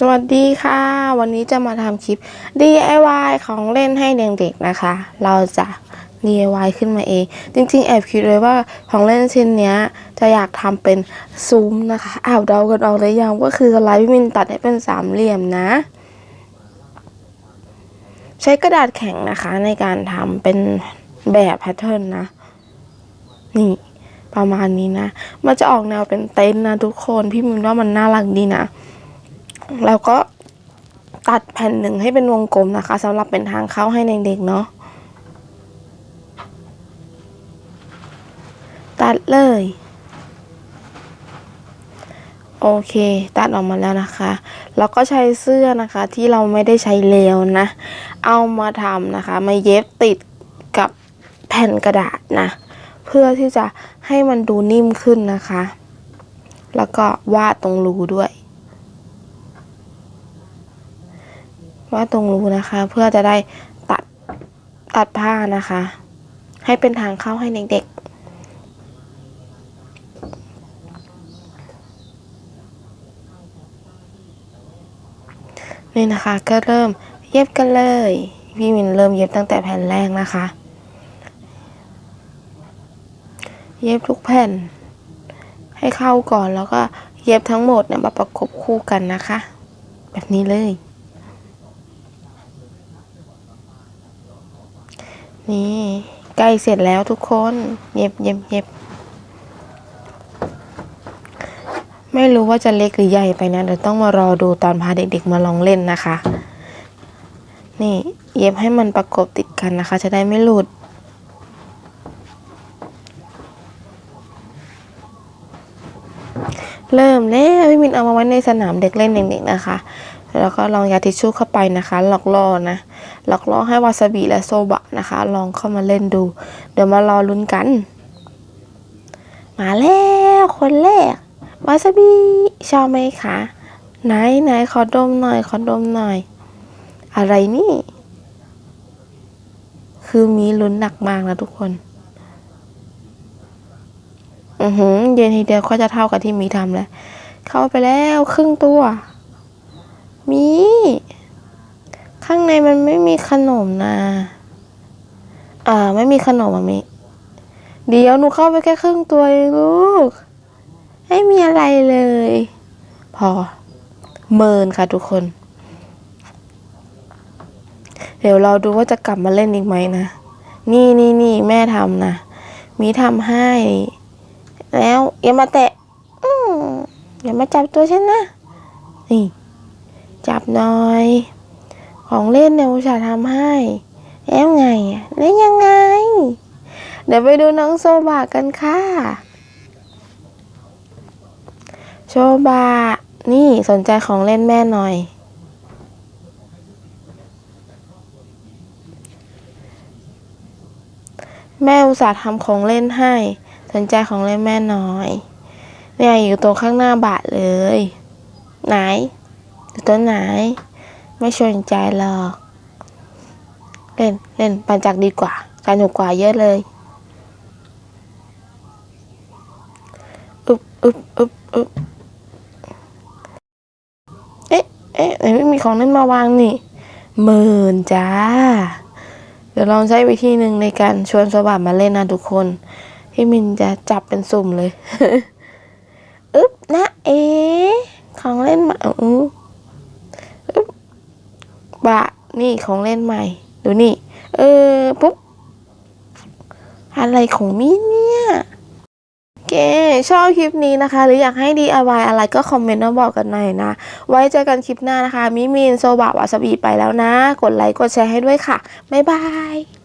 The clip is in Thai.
สวัสดีค่ะ วันนี้จะมาทำคลิป DIY ของเล่นให้เด็กๆนะคะ เราจะ DIY ขึ้นมาเอง จริงๆ แอบคิดเลยว่าของเล่นชิ้นนี้จะอยากทำเป็นซุ้มนะคะอ้าวเดากันออกเลยยังว่าคืออะไรพี่มินตัดให้เป็นสามเหลี่ยมนะ ใช้กระดาษแข็งนะคะในการทำเป็นแบบแพทเทิร์นนะ นี่ประมาณนี้นะ มันจะออกแนวเป็นเต็นท์นะทุกคน พี่มินว่ามันน่ารักดีนะ แล้วก็ตัดแผ่นหนึ่งให้เป็นวงกลมนะคะสำหรับเป็นทางเข้าให้เด็กๆเนาะตัดเลย โอเค ตัดออกมาแล้วนะคะ แล้วก็ใช้เสื้อนะคะที่เราไม่ได้ใช้แล้วนะ เอามาทำนะคะ มาเย็บติดกับแผ่นกระดาษนะ เพื่อที่จะให้มันดูนิ่มขึ้นนะคะ แล้วก็วาดตรงรูด้วย ว่าตรงรูนะคะ เพื่อจะได้ตัดตัดผ้านะคะ ให้เป็นทางเข้าให้เด็กๆนี่นะคะก็เริ่มเย็บกันเลยพี่มินเริ่มเย็บตั้งแต่แผ่นแรกนะคะ เย็บทุกแผ่น ให้เข้าก่อนแล้วก็เย็บทั้งหมดเนี่ยมาประกบคู่กันนะคะ แบบนี้เลย นี่ใกล้เสร็จแล้วทุกคนเย็บเย็บเย็บไม่รู้ว่าจะเล็กหรือใหญ่ไปนะเดี๋ยวต้องมารอดูตอนพาเด็กๆมาลองเล่นนะคะ นี่เย็บให้มันประกบติดกันนะคะ จะได้ไม่หลุด เริ่มแล้วพี่มินเอามาไว้ในสนามเด็กเล่นเด็กๆนะคะ แล้วก็ลองยาทิชชู่เข้าไปนะคะ หลอกล่อนะหลอกล่อให้วาซาบิและโซบะนะคะ ลองเข้ามาเล่นดู เดี๋ยวมารอลุ้นกัน มาแล้วคนแรกวาซาบิชอบไหมคะไหนไหนขอดมหน่อยขอดมหน่อย อะไรนี่ คือมีลุ้นหนักมากนะทุกคน อือหือเย็นทีเดียวก็จะเท่ากับที่มีทำแล้ว เข้าไปแล้วครึ่งตัว มี ข้างในมันไม่มีขนมนะอ่าไม่มีขนมอะมิเดี๋ยวหนูเข้าไปแค่ครึ่งตัวเองลูก ไม่มีอะไรเลย พอ เมินค่ะทุกคน เดี๋ยวเราดูว่าจะกลับมาเล่นอีกไหมนะ นี่นี่นี่แม่ทำนะ มีทำให้ แล้วอย่ามาแตะอืมอย่ามาจับตัวฉันนะ นี่ จับหน่อย ของเล่นเนี่ยอุตส่าห์ทำให้ แล้วไงอะแล้วยังไง เดี๋ยวไปดูน้องโซบะกันค่ะโชบะ นี่สนใจของเล่นแม่หน่อย แม่อุตส่าห์ทำของเล่นให้ สนใจของเล่นแม่หน่อยเนี่ยอยู่ตรงข้างหน้าบาทเลย ไหนอยู่ตรงไหน ไม่สนใจหรอก เล่นเล่นปันจักดีกว่าสนุกกว่าเยอะเลยอึบอึบอึบอึบเอ๊ะเอ๊ะไหนไม่มีของเล่นมาวางนี่หมื่นจ้า เดี๋ยวลองใช้วิธีหนึ่งในการชวนสวัสดมาเล่นนะทุกคน พี่มินจะจับเป็นสุ่มเลย อึ๊บนะเอ ของเล่นใหม่อืออึ๊บบะนี่ของเล่นใหม่ ดูนี่ เออ ปุ๊บ อะไรของมินเนี่ยเคชอบคลิปนี้นะคะ หรืออยากให้ DIY อะไรก็คอมเมนต์มาบอกกันหน่อยนะ ไว้เจอกันคลิปหน้านะคะ มิมินโซบะวาซาบิไปแล้วนะ กดไลค์กดแชร์ให้ด้วยค่ะ บ๊ายบาย